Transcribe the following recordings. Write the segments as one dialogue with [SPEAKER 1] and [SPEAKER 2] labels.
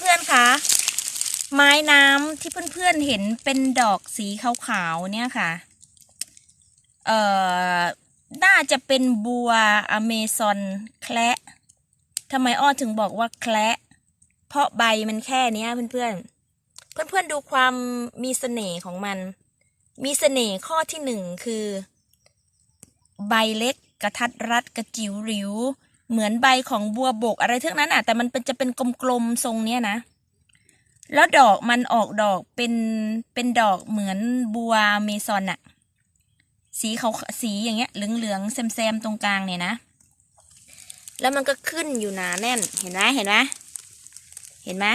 [SPEAKER 1] เพื่อนๆคะไม้น้ำที่เพื่อนๆเห็นเป็นดอกสีขาวๆเนี่ยค่ะ เอ่อ น่าจะเป็นบัวอเมซอนแคละทำไมอ้อถึงบอกว่าแคละเพราะใบมันแค่เนี้ยเพื่อนๆ เพื่อนๆดูความมีเสน่ห์ของมัน มีเสน่ห์ข้อที่หนึ่งคือ ใบเล็กกระทัดรัดกระจิ๋วหริว เหมือนใบของบัวบกอะไรทั้งนั้นอะ แต่มันเป็นจะเป็นกลมๆทรงเนี้ยนะ แล้วดอกมันออกดอกเป็นเป็นดอกเหมือนบัวเมซอนอะสีเขาสีอย่างเงี้ยเหลืองๆแซมๆตรงกลางเนี่ยนะ แล้วมันก็ขึ้นอยู่หนาแน่นเห็นไหมเห็นไหมเห็นไหม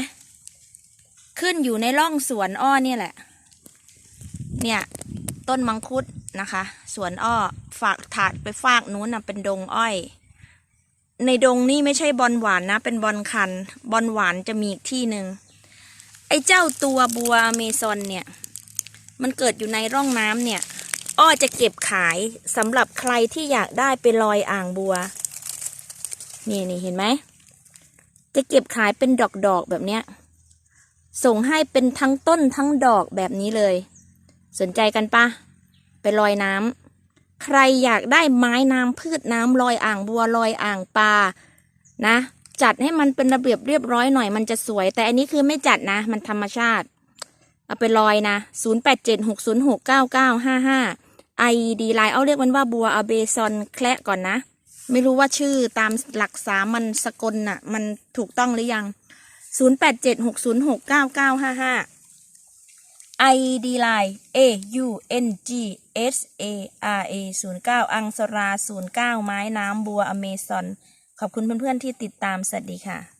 [SPEAKER 1] ขึ้นอยู่ในร่องสวนอ้อเนี่ยแหละ เนี่ย ต้นมังคุดนะคะ สวนอ้อฝากถาดไปฝากนู้นนะเป็นดงอ้อย ในดงนี่ไม่ใช่บอลหวานนะ เป็นบอลคัน บอลหวานจะมีอีกที่หนึ่งไอ้เจ้าตัวบัวอเมซอนเนี่ย มันเกิดอยู่ในร่องน้ำเนี่ย อ้อจะเก็บขายสำหรับใครที่อยากได้ไปลอยอ่างบัว นี่นี่เห็นไหม จะเก็บขายเป็นดอกๆแบบเนี้ย ส่งให้เป็นทั้งต้นทั้งดอกแบบนี้เลย สนใจกันปะไปลอยน้ำ ใครอยากได้ไม้น้ำพืชน้ำลอยอ่างบัวลอยอ่างปลานะ จัดให้มันเป็นระเบียบเรียบร้อยหน่อยมันจะสวย แต่อันนี้คือไม่จัดนะ มันธรรมชาติ เอาไปลอยนะ 0 8 7 6 0 6 9 9 5 5 ID ไลน์เอาเรียกมันว่าบัวอเบซอนแคละก่อนนะ ไม่รู้ว่าชื่อตามหลักสามันสกลน่ะ มันถูกต้องหรือยัง 0876069955 ID ไลน์ A U N G S A R A 09 อังสรา 09 ไม้น้ำบัวอเมซอน ขอบคุณเพื่อนๆที่ติดตาม สวัสดีค่ะ